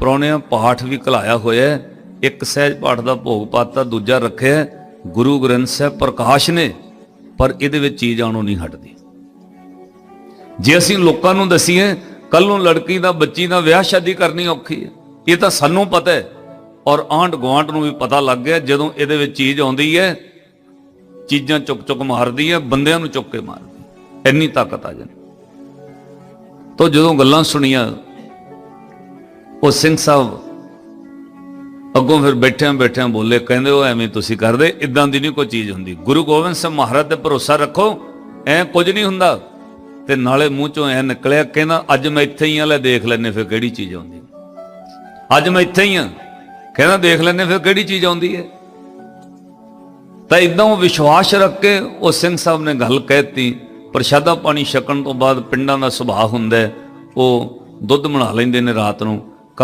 ਪ੍ਰਾਹੁਣਿਆਂ ਪਾਠ ਵੀ ਘਲਾਇਆ ਹੋਇਆ ਇੱਕ ਸਹਿਜ ਪਾਠ ਦਾ ਭੋਗ ਪਾਤਾ ਦੂਜਾ ਰੱਖਿਆ ਗੁਰੂ ਗ੍ਰੰਥ ਸਾਹਿਬ ਪ੍ਰਕਾਸ਼ ਨੇ, ਪਰ ਇਹਦੇ ਵਿੱਚ ਚੀਜ਼ ਆਣੋਂ ਨਹੀਂ ਹਟਦੀ। ਜੇ ਅਸੀਂ ਲੋਕਾਂ ਨੂੰ ਦਸੀਏ ਕੱਲ ਨੂੰ ਲੜਕੀ ਦਾ, ਬੱਚੀ ਦਾ ਵਿਆਹ ਸ਼ਾਦੀ ਕਰਨੀ ਔਖੀ ਹੈ। ਇਹ ਤਾਂ ਸਾਨੂੰ ਪਤਾ ਹੈ। ਔਰ ਆਂਢ ਗੁਆਂਢ ਨੂੰ ਵੀ ਪਤਾ ਲੱਗ ਗਿਆ ਜਦੋਂ ਇਹਦੇ ਵਿੱਚ ਚੀਜ਼ ਆਉਂਦੀ ਹੈ, ਚੀਜ਼ਾਂ ਚੁੱਕ ਚੁੱਕ ਮਾਰਦੀ ਹੈ, ਬੰਦਿਆਂ ਨੂੰ ਚੁੱਕ ਕੇ ਮਾਰਦੀ ਇੰਨੀ ਤਾਕਤ ਆ ਜਾਂਦੀ। ਤੋ ਜਦੋਂ ਗੱਲਾਂ ਸੁਣੀਆਂ ਉਹ ਸਿੰਘ ਸਾਹਿਬ ਅੱਗੋਂ ਫਿਰ ਬੈਠਿਆਂ ਬੈਠਿਆਂ ਬੋਲੇ, ਕਹਿੰਦੇ ਉਹ ਐਵੇਂ ਤੁਸੀਂ ਕਰਦੇ ਇਦਾਂ ਦੀ ਨਹੀਂ ਕੋਈ ਚੀਜ਼ ਹੁੰਦੀ। ਗੁਰੂ ਗੋਬਿੰਦ ਸਿੰਘ ਮਹਾਰਾਜ ਤੇ ਭਰੋਸਾ ਰੱਖੋ, ਐ ਕੁਝ ਨਹੀਂ ਹੁੰਦਾ। ਤੇ ਨਾਲੇ ਮੂੰਹ ਚੋਂ ਐ ਨਿਕਲਿਆ ਕਹਿੰਦਾ ਅੱਜ ਮੈਂ ਇੱਥੇ ਹੀ ਆ, ਲੈ ਦੇਖ ਲੈਨੇ ਫਿਰ ਕਿਹੜੀ ਚੀਜ਼ ਆਉਂਦੀ। ਅੱਜ ਮੈਂ ਇੱਥੇ ਹੀ ਆ ਕਹਿੰਦਾ ਦੇਖ ਲੈਨੇ ਫਿਰ ਕਿਹੜੀ ਚੀਜ਼ ਆਉਂਦੀ ਹੈ। ਤਾਂ ਇਦਾਂ ਉਹ ਵਿਸ਼ਵਾਸ ਰੱਖ ਕੇ ਉਹ ਸਿੰਘ ਸਾਹਿਬ ਨੇ ਗੱਲ ਕਹਿਤੀ, ਪ੍ਰਸ਼ਾਦਾ ਪਾਣੀ ਛਕਣ ਤੋਂ ਬਾਅਦ ਪਿੰਡਾਂ ਦਾ ਸੁਭਾਅ ਹੁੰਦਾ ਉਹ ਦੁੱਧ ਬਣਾ ਲੈਂਦੇ ਨੇ ਰਾਤ ਨੂੰ।